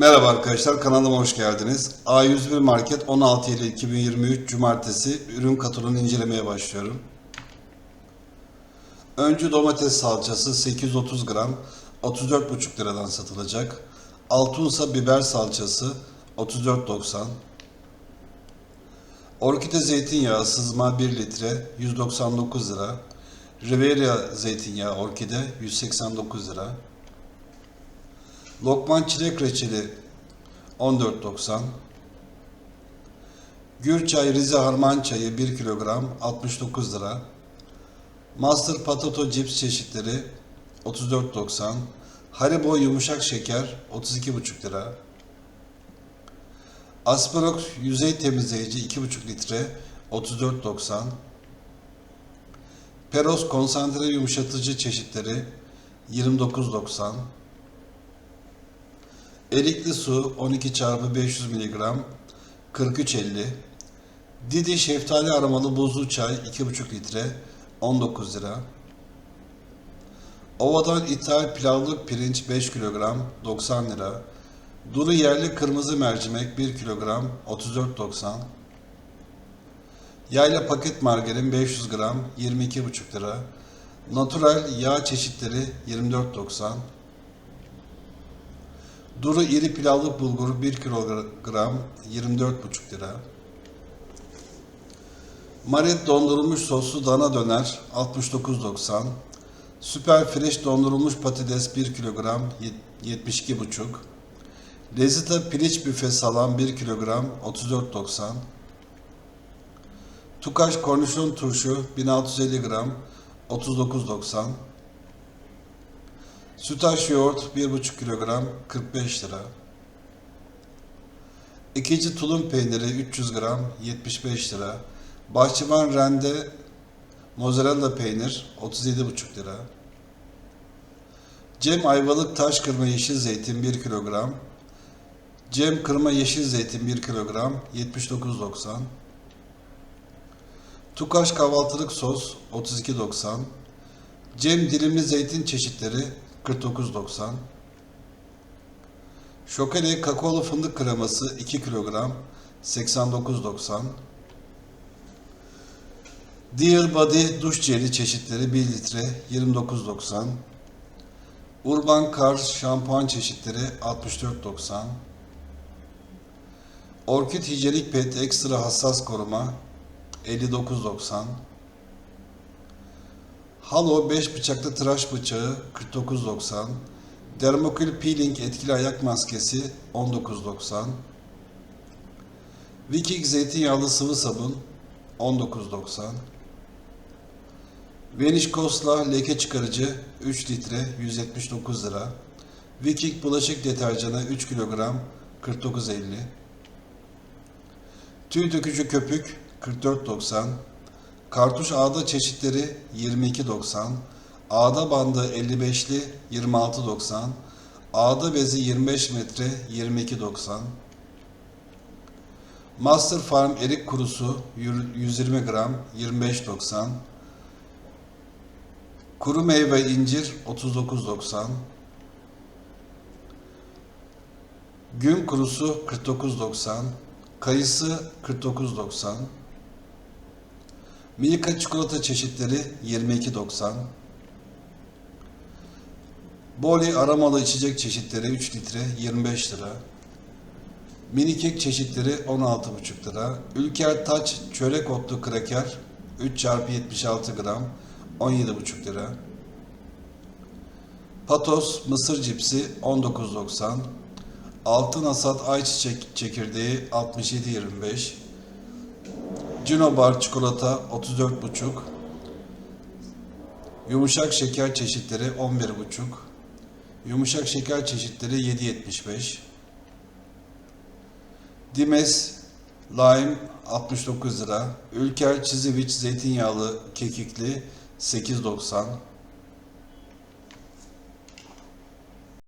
Merhaba arkadaşlar kanalıma hoş geldiniz. A101 Market 16 Eylül 2023 Cumartesi ürün kataloğunu incelemeye başlıyorum. Öncü domates salçası 830 gram 34,5 liradan satılacak. Altunsa biber salçası 34.90. Orkide zeytinyağı sızma 1 litre 199 lira. Riviera zeytinyağı orkide 189 lira. Lokman çilek reçeli 14.90 Gürçay Rize Harman çayı 1 kilogram 69 lira. Master Potato cips çeşitleri 34.90 Haribo yumuşak şeker 32,5 lira. Aspirox yüzey temizleyici 2,5 litre 34.90 Peros konsantre yumuşatıcı çeşitleri 29.90 Erikli su 12 çarpı 500 mg 43.50 Didi şeftali aromalı buzlu çay 2,5 litre 19 lira. Ova'dan ithal pilavlık pirinç 5 kilogram 90 lira. Duru yerli kırmızı mercimek 1 kilogram 34.90 Yayla paket margarin 500 gram 22,5 lira. Natural yağ çeşitleri 24.90 Duru iri pilavlık bulgur 1 kilogram 24,5 lira. Maret dondurulmuş soslu dana döner 69.90. Süper fresh dondurulmuş patates 1 kilogram 72,5. Lezita piliç büfe salam 1 kilogram 34.90. Tukaş kornişon turşu 1650 gram 39.90. Sütaş yoğurt 1,5 kilogram 45 lira. İkinci tulum peyniri 300 gram 75 lira. Bahçıvan rende mozzarella peynir 37,5 lira. Cem ayvalık taş kırma yeşil zeytin 1 kilogram. Cem kırma yeşil zeytin 1 kilogram 79,90. Tukaş kahvaltılık sos 32,90. Cem dilimli zeytin çeşitleri 49.90 Şokele kakaolu fındık kreması 2 kilogram 89.90 Dear Body duş jeli çeşitleri 1 litre 29.90 Urban Car şampuan çeşitleri 64.90 Orkid hijyenik pet ekstra hassas koruma 59.90 Halo 5 bıçaklı tıraş bıçağı 49.90 Dermokül peeling etkili ayak maskesi 19.90 Viking zeytinyağlı sıvı sabun 19.90 Vanish Kosla leke çıkarıcı 3 litre 179 lira. Viking bulaşık deterjanı 3 kilogram 49.50 Tüy dökücü köpük 44.90 Kartuş ağda çeşitleri 22.90, ağda bandı 55'li 26.90, ağda bezi 25 metre 22.90, Master Farm erik kurusu 120 gram 25.90, kuru meyve incir 39.90, gün kurusu 49.90, kayısı 49.90, Milka çikolata çeşitleri 22.90. Boli aromalı içecek çeşitleri 3 litre 25 lira. Mini kek çeşitleri 16,5 lira. Ülker Taç çörek otlu kraker 3 çarpı 76 gram 17,5 lira. Patos mısır cipsi 19.90. Altın Asat ayçiçek çekirdeği 67.25. Cino Bar çikolata 34,5 Yumuşak şeker çeşitleri 11,5 Yumuşak şeker çeşitleri 7,75 Dimes Lime 69 lira. Ülker Çiziviç zeytinyağlı kekikli 8,90